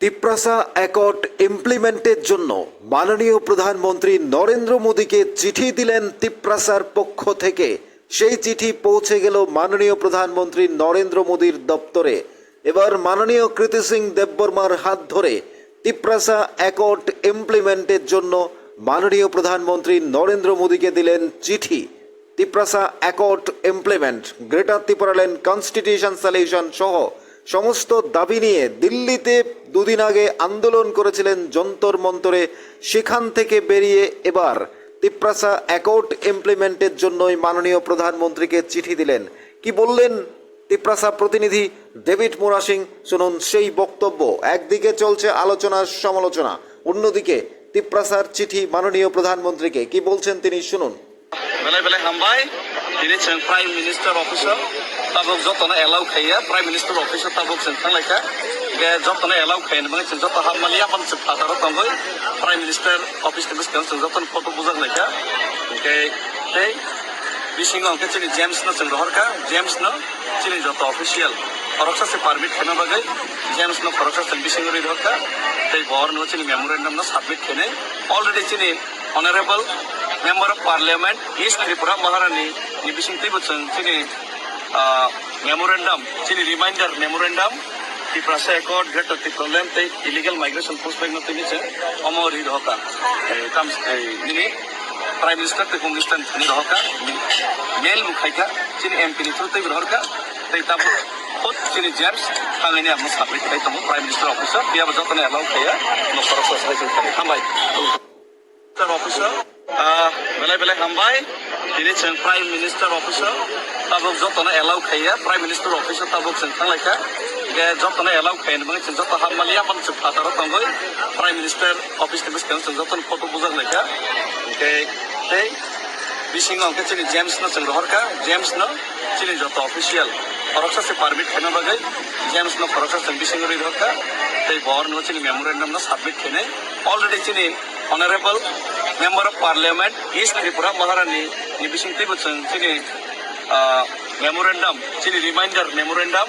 Tiprasa accord ইমপ্লিমেন্টের জন্য মাননীয় প্রধানমন্ত্রী নরেন্দ্র মোদীকে চিঠি দিলেন তিপ্রাসার পক্ষ থেকে। সেই চিঠি পৌঁছে গেল মাননীয় প্রধানমন্ত্রী নরেন্দ্র মোদীর দপ্তরে। এবার মাননীয় কৃতি সিং দেববর্মার হাত ধরে তিপ্রাসা অ্যাকর্ড ইমপ্লিমেন্টের জন্য মাননীয় প্রধানমন্ত্রী নরেন্দ্র মোদীকে দিলেন চিঠি। Tiprasa accord implement greater Tripuraland constitution solution সহ সমস্ত দাবি নিয়ে দিল্লিতে দুদিন আগে আন্দোলন করেছিলেন যন্তর মন্তরে, সেখান থেকে বেরিয়ে এবার তিপ্রাসা অ্যাকাউন্ট ইমপ্লিমেন্টের জন্যই মাননীয় প্রধানমন্ত্রীকে চিঠি দিলেন। কি বললেন তিপ্রাসা প্রতিনিধি ডেভিড মুরাসিং শুনুন, সেই বক্তব্য। একদিকে চলছে আলোচনার সমালোচনা, অন্যদিকে তিপ্রাসার চিঠি মাননীয় প্রধানমন্ত্রীকে। কি বলছেন তিনি? শুনুন। প্রাইম মিনিস্টার অফিসার তাবক যতনা এলাও খাইয়া প্রাইম মিনিস্টার অফিসার তাবক সেন্ট্রাল লেখা। যতনে এলাও খাইন মানে যত হামালিয়া মানে ফাদারত নয় প্রাইম মিনিস্টার অফিস টিফিস কেন যতন ফটো বুঝার নাইকা এই বিশিং অঙ্কে চিনি জেমস না চিনি রহরকা জেমস না চিনি যত অফিসিয়াল খরচা সে পারমিট খেনে বাজে জেমস না খরচা চিনি বিশিং রি রহরকা তাই বহর না চিনি মেমোরেন্ডাম না সাবমিট খেনে। অলরেডি চিনি honourable member of parliament east Tripura Maharani নিবিসিং তিবচন চিনি মেমোরেন্ডাম চিনি রিমাইন্ডার মেমোরেন্ডাম ટીપળાસા એકર ગ્રેટર ટીપળલેમ તે ઇલીગલ માઇગ્રેશન પ્રોસ્પેક્ટ નો તિની છે અમો રીડ હોકા કામ નિની પ્રાઇમ મિનિસ્ટર તે કોંગ્રેસ્ટન ની હોકા મેલ મુખાઈકા ચીન એમપી ની થ્રુતે ગ્રહરકા તે તાબો ખુદ ચીન જેમ્સ કાંગને આમ સ્થાપિત થઈ તમો પ્રાઇમ મિનિસ્ટર ઓફિસર પિયા બજતને એલાઉ થયા નો સરસ સહાય કરી હામાઈ তার অফিসার বেলায় বেলায় হামবাই তিনি ছেন প্রাইম মিনিস্টার অফিসার তাবক যতনা এলাউ খাইয়া প্রাইম মিনিস্টার অফিসার তাবক ছেন থাংলাইখা যতনে এলাও খাইন মানে যত হামালিয়া মানে ফাতার তঙ্গই প্রাইম মিনিস্টার অফিস টিফিস কেন যতন কত বুঝার লেখা এই বিশিং অঙ্কে চিনি জেমস না চিনি হরকা জেমস না চিনি যত অফিসিয়াল ফরকসা সে পারমিট খেনে বাগাই জেমস না ফরকসা সে বিশিং রি হরকা তাই বর নো চিনি মেমোরেন্ডাম না সাবমিট খেনে অলরেডি চিনি honourable member of parliament east Tripura Maharani নিবিসিং Tripura চিনি মেমোরেন্ডাম চিনি রিমাইন্ডার মেমোরেন্ডাম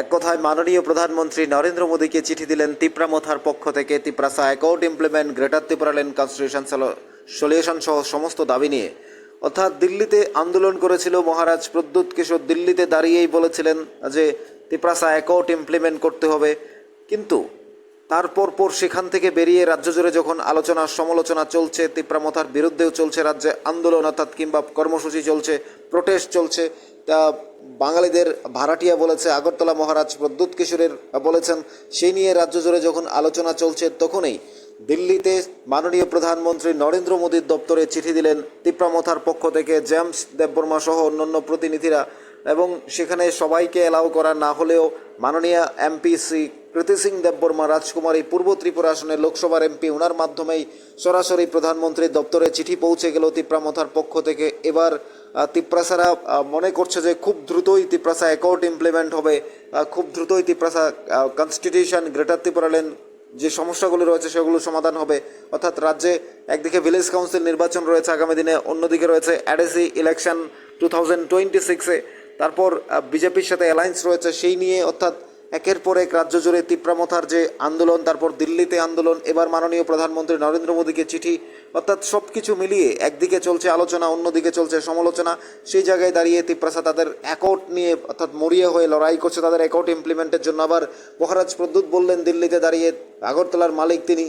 এক কথায় মাননীয় প্রধানমন্ত্রী নরেন্দ্র মোদীকে চিঠি দিলেন তিপ্রামথার পক্ষ থেকে। Tiprasa account implement greater Tripuraland constitution solution সহ সমস্ত দাবি নিয়ে। অর্থাৎ দিল্লিতে আন্দোলন করেছিল মহারাজ প্রদ্যুৎ কিশোর। দিল্লিতে দাঁড়িয়েই বলেছিলেন যে তিপ্রাসা অ্যাকাউন্ট ইমপ্লিমেন্ট করতে হবে। কিন্তু তারপর পর সেখান থেকে বেরিয়ে রাজ্য জুড়ে যখন আলোচনা সমালোচনা চলছে তিপ্রামথার বিরুদ্ধেও চলছে রাজ্যে আন্দোলন অর্থাৎ কিংবা কর্মসূচি চলছে প্রোটেস্ট চলছে তা বাঙালিদের ভাড়াটিয়া বলেছে, আগরতলা মহারাজ প্রদ্যুৎ কিশোরের বলেছেন, সেই নিয়ে রাজ্য জুড়ে যখন আলোচনা চলছে তখনই দিল্লিতে মাননীয় প্রধানমন্ত্রী নরেন্দ্র মোদীর দপ্তরে চিঠি দিলেন তিপ্রামথার পক্ষ থেকে জেমস দেববর্মা সহ অন্যান্য প্রতিনিধিরা এবং সেখানে সবাইকে এলাও করা না হলেও মাননীয় এমপি শ্রী কৃতি সিং দেববর্মা, রাজকুমারী পূর্ব ত্রিপুরা আসনের লোকসভার এমপি ওনার মাধ্যমেই সরাসরি প্রধানমন্ত্রীর দপ্তরে চিঠি পৌঁছে গেল তিপ্রামথার পক্ষ থেকে। এবার তিপ্রাসারা মনে করছে যে খুব দ্রুতই তিপ্রাসা অ্যাকাউন্ট ইমপ্লিমেন্ট হবে। খুব দ্রুতই তিপ্রাসা কনস্টিটিউশন গ্রেটার ত্রিপুরাল্যান্ড যে সমস্যাগুলো রয়েছে সেগুলো সমাধান হবে। অর্থাৎ রাজ্যে একদিকে ভিলেজ কাউন্সিল নির্বাচন রয়েছে আগামী দিনে, অন্যদিকে রয়েছে A D C election two thousand twenty সিক্সে তারপর বিজেপির সাথে অ্যালায়েন্স রয়েছে, সেই নিয়ে অর্থাৎ একের পর এক রাজ্য জুড়ে তিপ্রামথার যে আন্দোলন, তারপর দিল্লিতে আন্দোলন, এবার মাননীয় প্রধানমন্ত্রী নরেন্দ্র মোদীকে চিঠি, অর্থাৎ সব কিছু মিলিয়ে একদিকে চলছে আলোচনা, অন্যদিকে চলছে সমালোচনা, সেই জায়গায় দাঁড়িয়ে তিপ্রাসা তাদের অ্যাকাউন্ট নিয়ে, অর্থাৎ মরিয়ে হয়ে লড়াই করছে তাদের অ্যাকাউন্ট ইমপ্লিমেন্টের জন্য। আবার মহারাজ প্রদ্যুৎ বললেন, দিল্লিতে দাঁড়িয়ে আগরতলার মালিক তিনি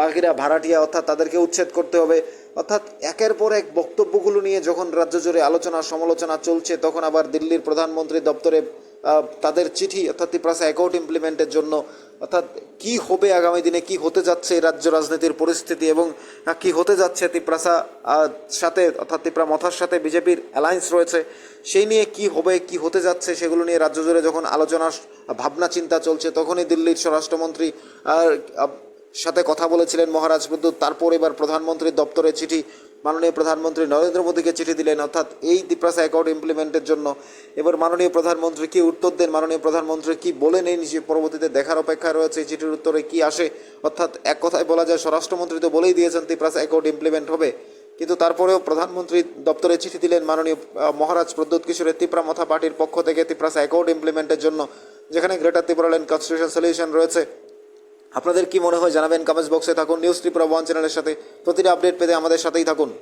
বাকিরা ভাড়াটিয়া, অর্থাৎ তাদেরকে উচ্ছেদ করতে হবে। অর্থাৎ একের পর এক বক্তব্যগুলো নিয়ে যখন রাজ্য জুড়ে আলোচনা, সমালোচনা চলছে, তখন আবার দিল্লির প্রধানমন্ত্রী দপ্তরে তাদের চিঠি অর্থাৎ তিপ্রাসা অ্যাকাউন্ট ইমপ্লিমেন্টের জন্য অর্থাৎ কি হবে আগামী দিনে কি হতে যাচ্ছে এই রাজ্য রাজনীতির পরিস্থিতি এবং কি হতে যাচ্ছে তিপ্রাসা আহ, সাথে অর্থাৎ তিপ্রা মথার সাথে বিজেপির অ্যালায়েন্স রয়েছে সেই নিয়ে কি হবে কি হতে যাচ্ছে সেগুলো নিয়ে রাজ্য জুড়ে যখন আলোচনা ভাবনা চিন্তা চলছে তখনই দিল্লির স্বরাষ্ট্রমন্ত্রী সাথে কথা বলেছিলেন মহারাজ বিদ্যুৎ তারপর এবার প্রধানমন্ত্রীর দপ্তরে চিঠি মাননীয় প্রধানমন্ত্রী নরেন্দ্র মোদীকে চিঠি দিলেন, অর্থাৎ এই তিপ্রাসা অ্যাকাউন্ট ইমপ্লিমেন্টের জন্য। এবার মাননীয় প্রধানমন্ত্রী কি উত্তর দেন? মাননীয় প্রধানমন্ত্রী কি বলেন এই নিয়ে পরবর্তীতে দেখার অপেক্ষায় রয়েছে? এই চিঠির উত্তরে কি আসে? অর্থাৎ এক কথায় বলা যায়, স্বরাষ্ট্রমন্ত্রী তো বলেই দিয়েছেন তিপ্রাসা অ্যাকাউন্ট ইমপ্লিমেন্ট হবে। কিন্তু তারপরেও প্রধানমন্ত্রী দপ্তরে চিঠি দিলেন মাননীয় মহারাজ প্রদ্যুৎ কিশোরের তিপ্রা মথা পার্টির পক্ষ থেকে তিপ্রাসা অ্যাকাউন্ট ইমপ্লিমেন্টের জন্য, যেখানে গ্রেটার ত্রিপুরাল্যান্ড কনস্টিটিউশন সলিউশন রয়েছে। আপনাদের কি মনে হয় জানাবেন কমেন্টস বক্সে থাকুন। নিউজ ত্রিপুরা ওয়ান চ্যানেলের সাথে। প্রতিটা আপডেট পেতে আমাদের সাথেই থাকুন।